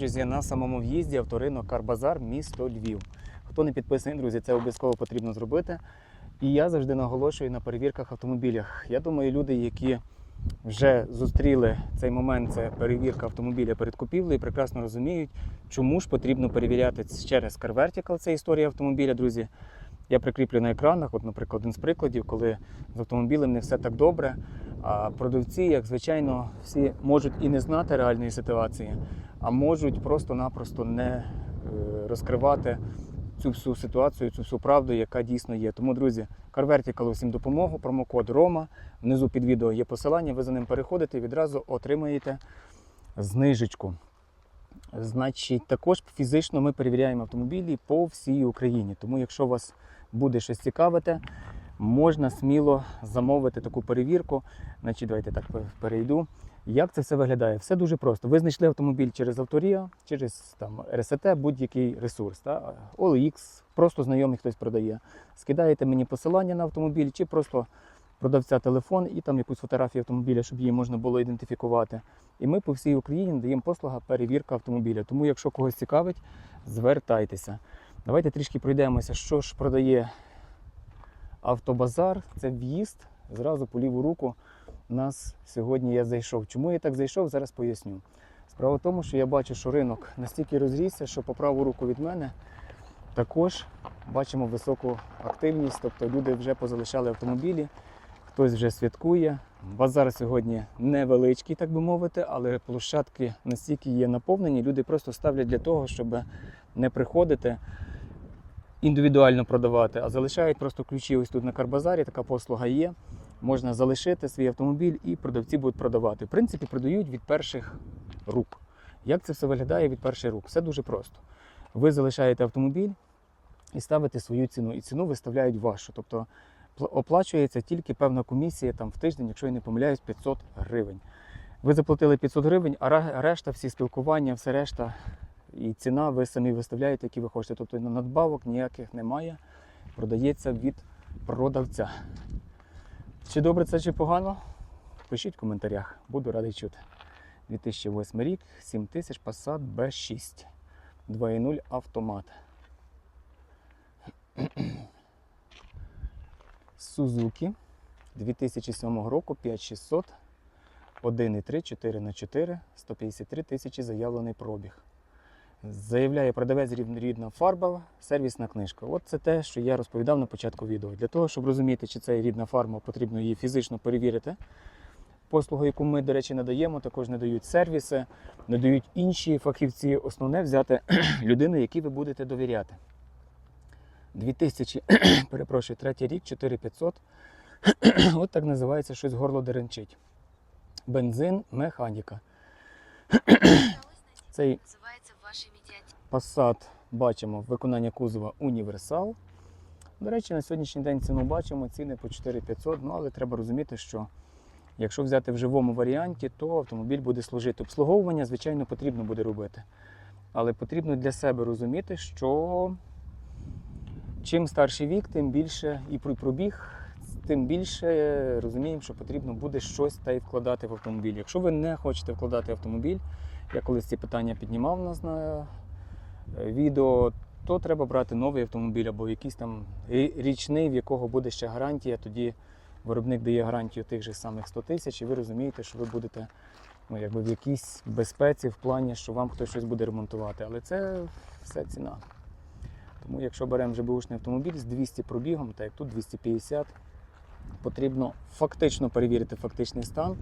Друзі, на самому в'їзді авторинок Карбазар, місто Львів. Хто не підписаний, друзі, це обов'язково потрібно зробити. І я завжди наголошую на перевірках автомобілях. Я думаю, люди, які вже зустріли цей момент, це перевірка автомобіля перед купівлею, прекрасно розуміють, чому ж потрібно перевіряти через CarVertical, це історія автомобіля, друзі. Я прикріплю на екранах, от, наприклад, один з прикладів, коли з автомобілем не все так добре. А продавці, як звичайно, всі можуть і не знати реальної ситуації, а можуть просто-напросто не е, розкривати цю всю ситуацію, цю всю правду, яка дійсно є. Тому, друзі, CarVertical усім допомогу, промокод Рома. Внизу під відео є посилання, ви за ним переходите і відразу отримаєте знижечку. Значить, також фізично ми перевіряємо автомобілі по всій Україні. Тому, якщо вас буде щось цікавити, можна сміло замовити таку перевірку. Значить, давайте так перейду. Як це все виглядає? Все дуже просто. Ви знайшли автомобіль через Авторія, через там, РСТ, будь-який ресурс. Та? OLX, просто знайомий хтось продає. Скидаєте мені посилання на автомобіль чи просто продавця телефон і там якусь фотографію автомобіля, щоб її можна було ідентифікувати. І ми по всій Україні надаємо послуга перевірка автомобіля. Тому, якщо когось цікавить, звертайтеся. Давайте трішки пройдемося, що ж продає автобазар. Це в'їзд. Зразу по ліву руку нас сьогодні я зайшов. Чому я так зайшов, зараз поясню. Справа в тому, що я бачу, що ринок настільки розрісся, що по праву руку від мене також бачимо високу активність, тобто люди вже позалишали автомобілі, хтось вже святкує. Базар сьогодні невеличкий, так би мовити, але площадки настільки є наповнені, люди просто ставлять для того, щоб не приходити індивідуально продавати, а залишають просто ключі ось тут на Карбазарі, така послуга є. Можна залишити свій автомобіль і продавці будуть продавати. В принципі, продають від перших рук. Як це все виглядає від перших рук? Все дуже просто. Ви залишаєте автомобіль і ставите свою ціну, і ціну виставляють вашу. Тобто оплачується тільки певна комісія там в тиждень, якщо я не помиляюсь, 500 гривень. Ви заплатили 500 гривень, а решта, всі спілкування, все решта і ціна ви самі виставляєте, які ви хочете. Тобто надбавок ніяких немає. Продається від продавця. Чи добре це, чи погано? Пишіть в коментарях, буду радий чути. 2008 рік, 7000 Passat B6. 2.0 автомат. Suzuki 2007 року 5600, 1,3, 4 на 4 153 тисячі заявлений пробіг. Заявляє продавець рід- рідна фарба, сервісна книжка. От це те, що я розповідав на початку відео. Для того, щоб розуміти, чи це рідна фарба, потрібно її фізично перевірити. Послугу, яку ми, до речі, надаємо, також надають сервіси, надають інші фахівці. Основне взяти людину, якій ви будете довіряти. 2000, перепрошую, третій рік, 4500. От так називається щось горло деренчить. Бензин, механіка. Цей Passat бачимо виконання кузова універсал. До речі, на сьогоднішній день ціну бачимо, ціни по 4500, ну але треба розуміти, що якщо взяти в живому варіанті, то автомобіль буде служити. Обслуговування, звичайно, потрібно буде робити. Але потрібно для себе розуміти, що чим старший вік, тим більше і пробіг, тим більше розуміємо, що потрібно буде щось та й вкладати в автомобіль. Якщо ви не хочете вкладати автомобіль, я колись ці питання піднімав нас на відео, то треба брати новий автомобіль або якийсь там річний, в якого буде ще гарантія. Тоді виробник дає гарантію тих же самих 100 тисяч, і ви розумієте, що ви будете ну, якби в якійсь безпеці в плані, що вам хтось щось буде ремонтувати. Але це все ціна. Тому якщо беремо вже бушний автомобіль з 200 пробігом, так як тут 250, потрібно фактично перевірити фактичний стан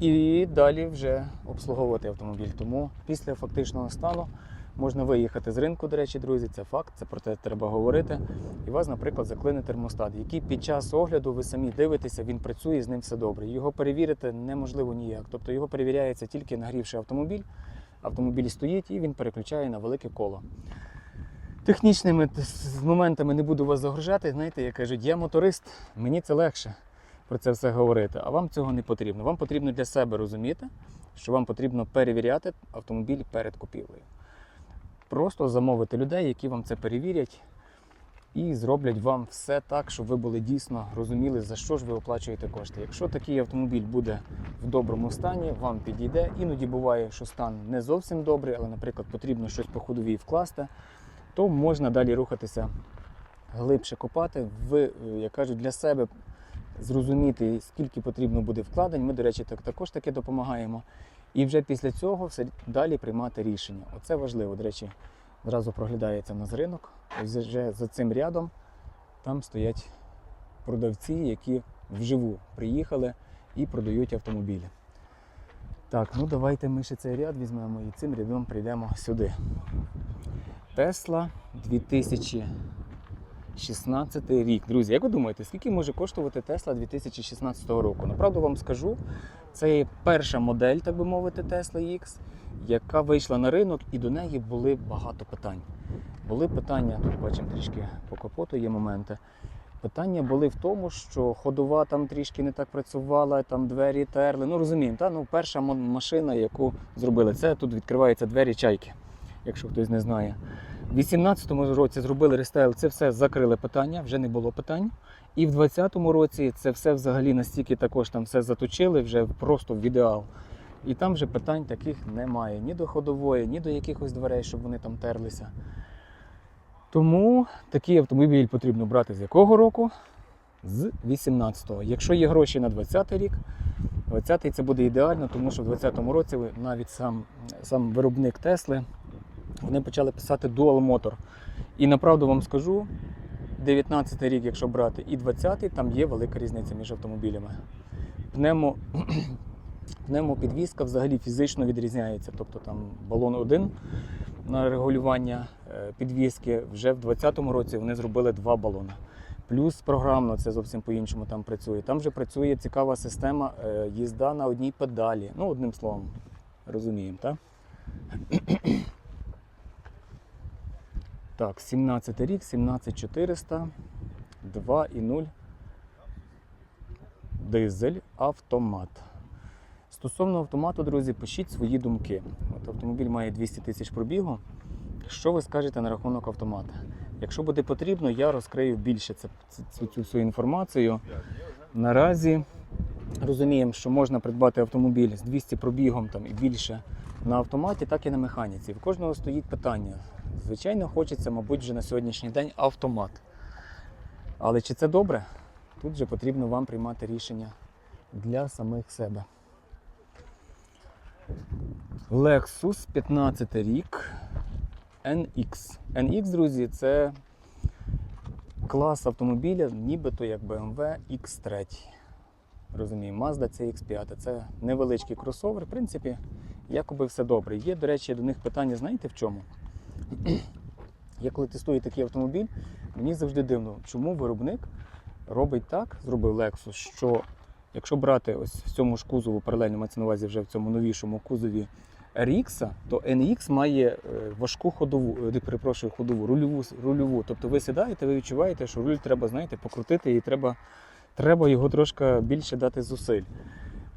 і далі вже обслуговувати автомобіль. Тому після фактичного стану можна виїхати з ринку, до речі, друзі, це факт, це про те треба говорити. І вас, наприклад, заклине термостат, який під час огляду ви самі дивитеся, він працює, з ним все добре. Його перевірити неможливо ніяк. Тобто його перевіряється тільки нагрівши автомобіль. Автомобіль стоїть і він переключає на велике коло. Технічними моментами не буду вас загружати. Знаєте, як кажуть, я моторист, мені це легше про це все говорити, а вам цього не потрібно. Вам потрібно для себе розуміти, що вам потрібно перевіряти автомобіль перед купівлею. Просто замовити людей, які вам це перевірять. і зроблять вам все так, щоб ви були дійсно розуміли, за що ж ви оплачуєте кошти. Якщо такий автомобіль буде в доброму стані, вам підійде. Іноді буває, що стан не зовсім добрий, але, наприклад, потрібно щось по ходовій вкласти, то можна далі рухатися глибше копати, в, е, як кажуть, для себе зрозуміти, скільки потрібно буде вкладень. Ми, до речі, так, також таки допомагаємо. І вже після цього все далі приймати рішення. Оце важливо. До речі, зразу проглядається в нас ринок. Ось вже за цим рядом там стоять продавці, які вживу приїхали і продають автомобілі. Так, ну давайте ми ще цей ряд візьмемо і цим рядом прийдемо сюди. Тесла 2016 рік. Друзі, як ви думаєте, скільки може коштувати Тесла 2016 року? Направду вам скажу, це перша модель, так би мовити, Tesla X, яка вийшла на ринок, і до неї були багато питань. Були питання, тут бачимо трішки по капоту є моменти. Питання були в тому, що ходова там трішки не так працювала, там двері терли. Ну розуміємо, та? Ну, перша машина, яку зробили, це тут відкриваються двері чайки, якщо хтось не знає. У 2018 році зробили рестайл, це все закрили питання, вже не було питань. І в 2020 році це все взагалі настільки також там все заточили, вже просто в ідеал. І там вже питань таких немає. Ні до ходової, ні до якихось дверей, щоб вони там терлися. Тому такий автомобіль потрібно брати з якого року? З 18-го. Якщо є гроші на 20-й рік, 20-й це буде ідеально, тому що в 20-му році навіть сам, сам виробник Тесли вони почали писати Dual Motor. І направду вам скажу, 19-й рік, якщо брати, і 20-й, там є велика різниця між автомобілями. Пнемо, пневмопідвізка взагалі фізично відрізняється. Тобто там балон 1 на регулювання е, підвіски. Вже в 2020 році вони зробили два балони. Плюс програмно це зовсім по-іншому там працює. Там вже працює цікава система е, їзда на одній педалі. Ну, одним словом, розуміємо, так? Так, 17 рік, 17400, 2,0 дизель, автомат. Стосовно автомату, друзі, пишіть свої думки. От автомобіль має 200 тисяч пробігу. Що ви скажете на рахунок автомата? Якщо буде потрібно, я розкрию більше цю, цю всю інформацію. Наразі розуміємо, що можна придбати автомобіль з 200 пробігом там, і більше на автоматі, так і на механіці. В кожного стоїть питання. Звичайно, хочеться, мабуть, вже на сьогоднішній день автомат. Але чи це добре? Тут же потрібно вам приймати рішення для самих себе. Lexus 15 рік NX. NX, друзі, це клас автомобіля, нібито як BMW X3. Розуміємо, Mazda CX5. Це невеличкий кросовер. В принципі, якоби все добре. Є, до речі, до них питання, знаєте в чому? Я коли тестую такий автомобіль, мені завжди дивно, чому виробник робить так, зробив Lexus, що якщо брати ось в цьому ж кузову, паралельно мається на увазі вже в цьому новішому кузові RX, то NX має е, важку ходову, е, перепрошую, ходову, рульову, рульову. Тобто ви сідаєте, ви відчуваєте, що руль треба, знаєте, покрутити і треба, треба його трошки більше дати зусиль.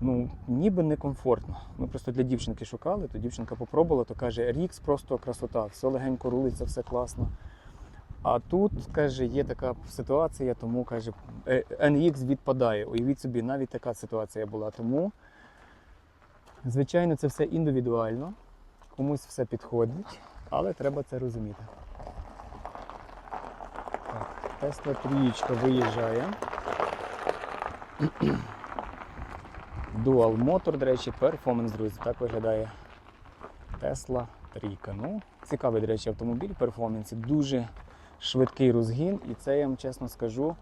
Ну, ніби некомфортно. Ми просто для дівчинки шукали, то дівчинка попробувала, то каже, RX просто красота, все легенько рулиться, все класно. А тут, каже, є така ситуація, тому каже, е, NX відпадає. Уявіть собі, навіть така ситуація була. Тому, звичайно, це все індивідуально, комусь все підходить, але треба це розуміти. Так, Тесла трієчка виїжджає. Dual Motor, до речі, перформанс, друзі, так виглядає Tesla трійка. Ну, цікавий, до речі, автомобіль в перформансі. Дуже швидкий розгін, і це я вам чесно скажу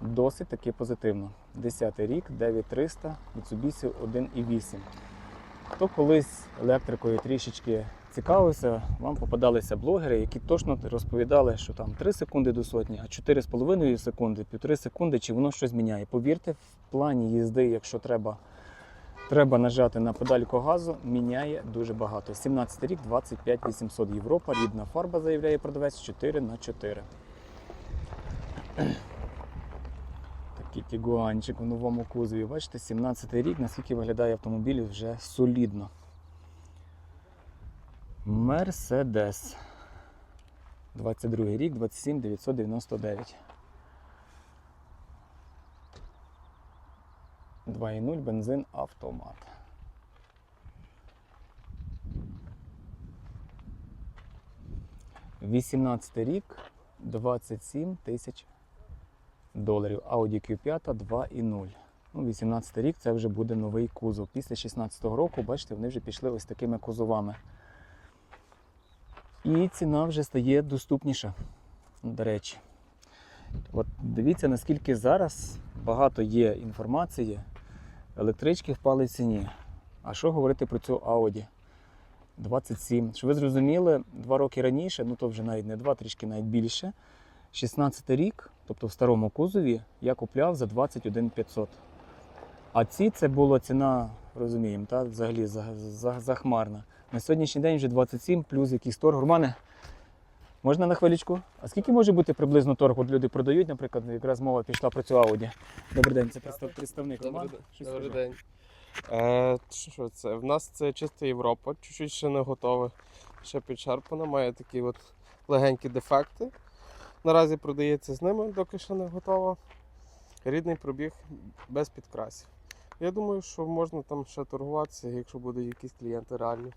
досить таки позитивно. 10 рік, 9300, Mitsubishi 1.8. Хто колись електрикою трішечки цікавився, вам попадалися блогери, які точно розповідали, що там 3 секунди до сотні, а 4,5 секунди, 1,5 секунди, чи воно щось міняє. Повірте, в плані їзди, якщо треба, треба нажати на педальку газу, міняє дуже багато. 17 рік, 25 800 Європа, рідна фарба, заявляє продавець 4 на 4 Такий тігуанчик у новому кузові. Бачите, 17 рік, наскільки виглядає автомобіль вже солідно. Мерседес. 22 рік, 27 999. 2.0 бензин автомат. Вісімнадцятий рік 27 тисяч доларів. Audi Q5 2.0. Ну, 18 рік це вже буде новий кузов. Після 16-го року, бачите, вони вже пішли ось такими кузовами. І ціна вже стає доступніша, до речі. От дивіться, наскільки зараз багато є інформації. Електрички впали в ціні. А що говорити про цю Audi 27? Щоб ви зрозуміли, два роки раніше, ну то вже навіть не два, трішки навіть більше. 16 рік, тобто в старому кузові, я купляв за 21 500. А ці це була ціна, розуміємо, та, взагалі за- за- захмарна. На сьогоднішній день вже 27 плюс якийсь торг. Романе, можна на хвилічку? А скільки може бути приблизно торг? От люди продають, наприклад, якраз мова пішла про цю Audi. Добрий день, це представ- представник Роман. Добрий, день. Е, що це? В нас це чиста Європа, чуть-чуть ще не готове, ще підшарпана, має такі от легенькі дефекти. Наразі продається з ними, доки ще не готова. Рідний пробіг без підкрасів. Я думаю, що можна там ще торгуватися, якщо будуть якісь клієнти реальні.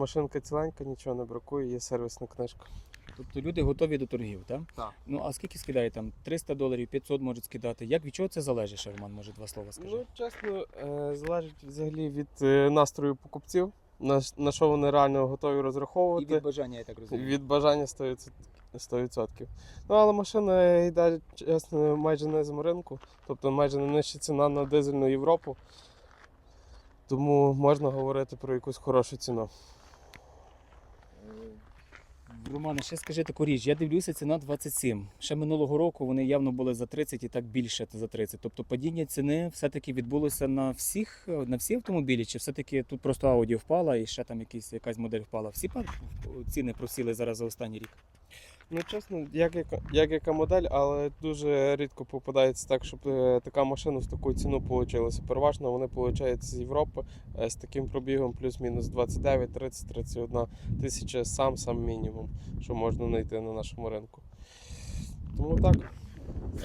Машинка ціленька, нічого не бракує, є сервісна книжка. Тобто люди готові до торгів, так? Так. Ну а скільки скидає там? 300 доларів, 500 можуть скидати. Як від чого це залежить, ще, Роман, може два слова скаже? Ну, чесно, е, залежить взагалі від е, настрою покупців, на, на що вони реально готові розраховувати. І від бажання, я так розумію. Від бажання 100%. 100%. Ну, але машина йде, чесно, майже не з ринку, тобто майже не нижча ціна на дизельну Європу. Тому можна говорити про якусь хорошу ціну. Романе, ще скажи таку річ. Я дивлюся, ціна 27. Ще минулого року вони явно були за 30 і так більше за 30. Тобто падіння ціни все-таки відбулося на всіх на всі автомобілі, чи все-таки тут просто Audi впала і ще там якісь, якась модель впала. Всі ціни просіли зараз за останній рік. Ну, чесно, як яка, як яка модель, але дуже рідко попадається так, щоб е, така машина в таку ціну вийшла. Переважно вони получаються з Європи е, з таким пробігом плюс-мінус 29, 30, 31 тисяча сам сам мінімум, що можна знайти на нашому ринку. Тому так.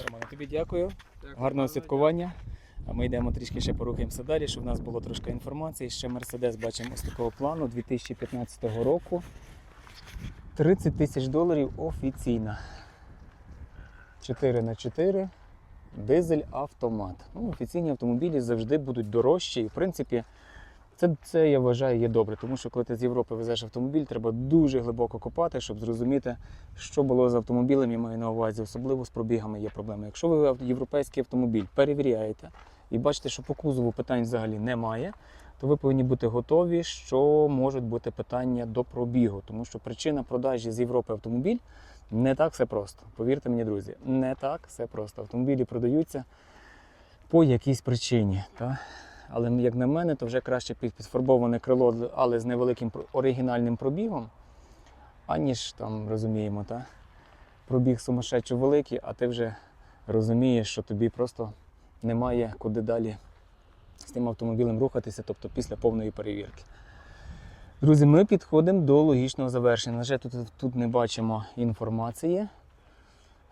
Романе, тобі дякую. Гарного святкування. А ми йдемо трішки ще порухаємося далі, щоб в нас було трошки інформації. Ще Мерседес бачимо ось такого плану 2015 року. 30 тисяч доларів офіційно. 4 на 4 дизель автомат. Ну, офіційні автомобілі завжди будуть дорожчі. І в принципі, це, це я вважаю є добре, тому що коли ти з Європи везеш автомобіль, треба дуже глибоко копати, щоб зрозуміти, що було з автомобілем, я маю на увазі, особливо з пробігами є проблеми. Якщо ви європейський автомобіль перевіряєте і бачите, що по кузову питань взагалі немає, то ви повинні бути готові, що можуть бути питання до пробігу, тому що причина продажі з Європи автомобіль не так все просто. Повірте мені, друзі, не так все просто. Автомобілі продаються по якійсь причині. Та? Але як на мене, то вже краще під- підфарбоване крило, але з невеликим оригінальним пробігом, аніж там розуміємо, та? пробіг сумасшедшо великий, а ти вже розумієш, що тобі просто немає куди далі з тим автомобілем рухатися, тобто після повної перевірки. Друзі, ми підходимо до логічного завершення. Жаль, тут, тут не бачимо інформації.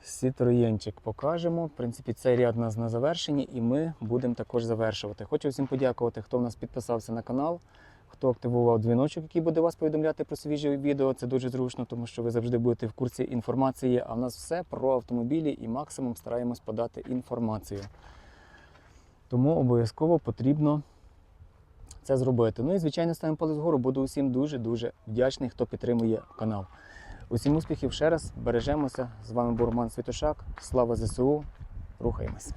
Сітроєнчик покажемо. В принципі, цей ряд у нас на завершенні, і ми будемо також завершувати. Хочу всім подякувати, хто в нас підписався на канал, хто активував дзвіночок, який буде вас повідомляти про свіжі відео. Це дуже зручно, тому що ви завжди будете в курсі інформації. А в нас все про автомобілі і максимум стараємось подати інформацію. Тому обов'язково потрібно це зробити. Ну і звичайно, ставимо палець вгору. Буду усім дуже-дуже вдячний, хто підтримує канал. Усім успіхів ще раз, бережемося. З вами був Роман Світошак. Слава ЗСУ. Рухаємось.